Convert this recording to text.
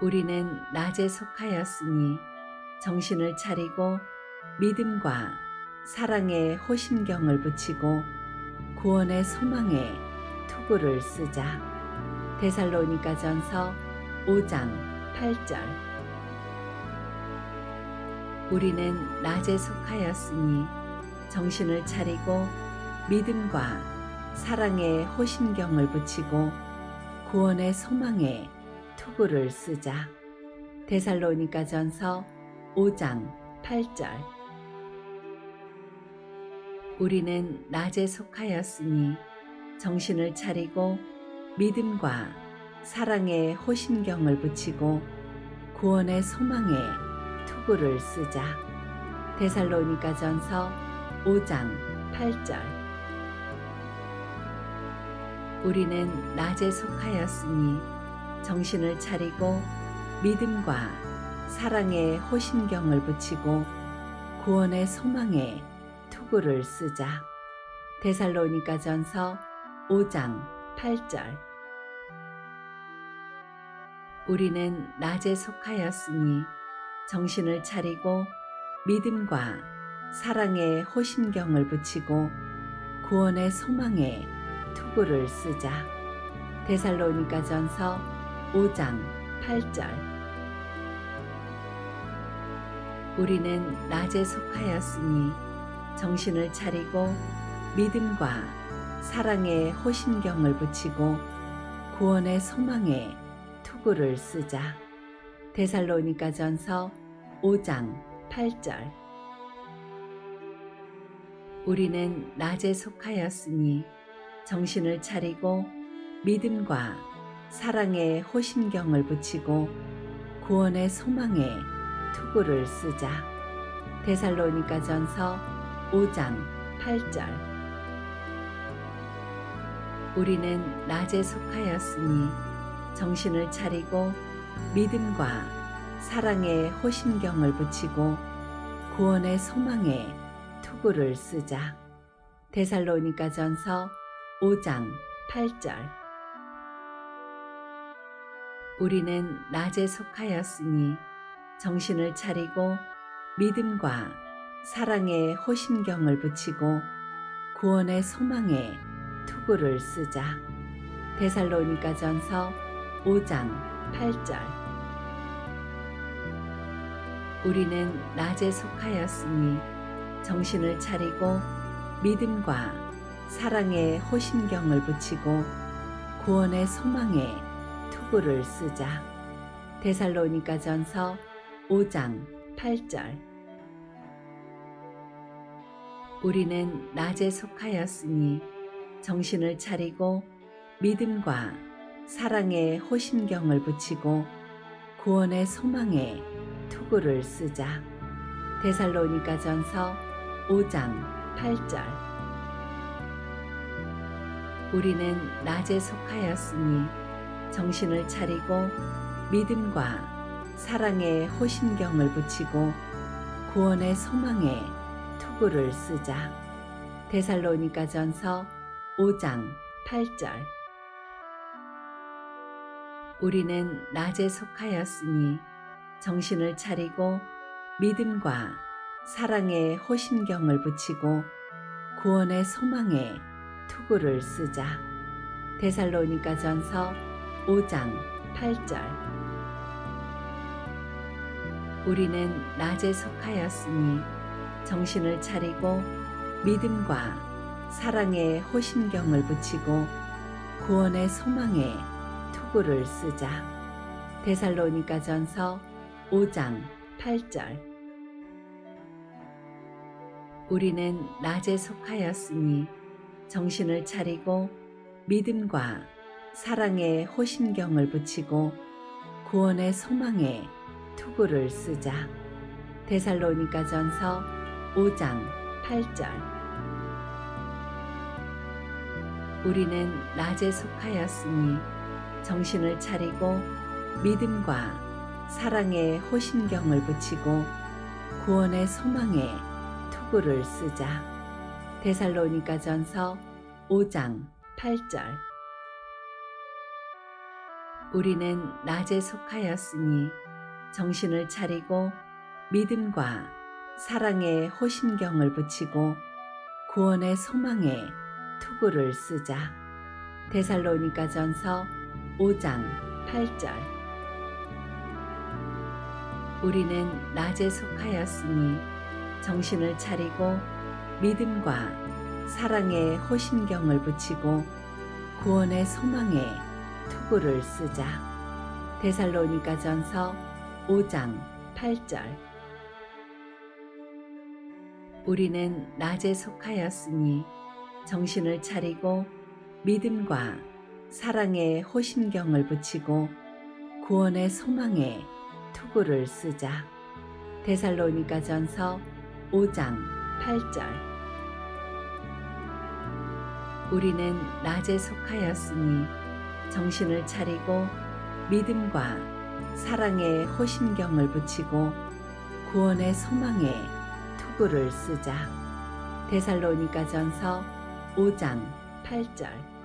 우리는 낮에 속하였으니 정신을 차리고 믿음과 사랑의 호심경을 붙이고 구원의 소망에 투구를 쓰자. 데살로니가 전서 5장 8절 우리는 낮에 속하였으니 정신을 차리고 믿음과 사랑의 호심경을 붙이고 구원의 소망에 투구를 쓰자. 데살로니가 전서 5장 8절 우리는 낮에 속하였으니 정신을 차리고 믿음과 사랑의 호심경을 붙이고 구원의 소망에 투구를 쓰자. 데살로니가 전서 5장 8절 우리는 낮에 속하였으니 정신을 차리고 믿음과 사랑의 호심경을 붙이고 구원의 소망에 투구를 쓰자. 데살로니가 전서 5장 8절 우리는 낮에 속하였으니 정신을 차리고 믿음과 사랑의 호심경을 붙이고 구원의 소망에 투구를 쓰자. 데살로니가 전서 5장 8절 우리는 낮에 속하였으니 정신을 차리고 믿음과 사랑의 호심경을 붙이고 구원의 소망에 투구를 쓰자. 데살로니가 전서 5장 8절 우리는 낮에 속하였으니 정신을 차리고 믿음과 사랑의 호심경을 붙이고 구원의 소망에 투구를 쓰자. 데살로니가 전서 5장 8절 우리는 낮에 속하였으니 정신을 차리고 믿음과 사랑의 호심경을 붙이고 구원의 소망에 투구를 쓰자. 데살로니가 전서 5장 8절 우리는 낮에 속하였으니 정신을 차리고 믿음과 사랑의 호심경을 붙이고 구원의 소망에 투구를 쓰자. 데살로니가 전서 5장 8절 우리는 낮에 속하였으니 정신을 차리고 믿음과 사랑의 호심경을 붙이고 구원의 소망에 투구를 쓰자. 데살로니가 전서 5장 8절 우리는 낮에 속하였으니 정신을 차리고 믿음과 사랑의 호심경을 붙이고 구원의 소망에 투구를 쓰자. 데살로니가 전서 5장 8절 우리는 낮에 속하였으니 정신을 차리고 믿음과 사랑의 호심경을 붙이고 구원의 소망에 투구를 쓰자. 데살로니가 전서 5장 8절 우리는 낮에 속하였으니 정신을 차리고 믿음과 사랑의 호심경을 붙이고 구원의 소망에 투구를 쓰자. 데살로니가 전서 5장 8절 우리는 낮에 속하였으니 정신을 차리고 믿음과 사랑의 호심경을 붙이고 구원의 소망에 투구를 쓰자. 데살로니가 전서 5장 8절 우리는 낮에 속하였으니 정신을 차리고 믿음과 사랑의 호심경을 붙이고 구원의 소망에 투구를 쓰자. 데살로니가 전서 5장 8절 우리는 낮에 속하였으니 정신을 차리고 믿음과 사랑의 호심경을 붙이고 구원의 소망에 투구를 쓰자. 데살로니가 전서 5장 8절 우리는 낮에 속하였으니 정신을 차리고 믿음과 사랑의 호심경을 붙이고 구원의 소망에 투구를 쓰자. 데살로니가 전서 5장 8절 우리는 낮에 속하였으니 정신을 차리고 믿음과 사랑의 호심경을 붙이고 구원의 소망에 투구를 쓰자. 데살로니가 전서 5장 8절 우리는 낮에 속하였으니 정신을 차리고 믿음과 사랑의 호심경을 붙이고 구원의 소망에 투구를 쓰자. 데살로니가 전서 5장 8절 우리는 낮에 속하였으니 정신을 차리고 믿음과 사랑에 호신경을 붙이고 구원의 소망에 투구를 쓰자. 데살로니가 전서 5장 8절.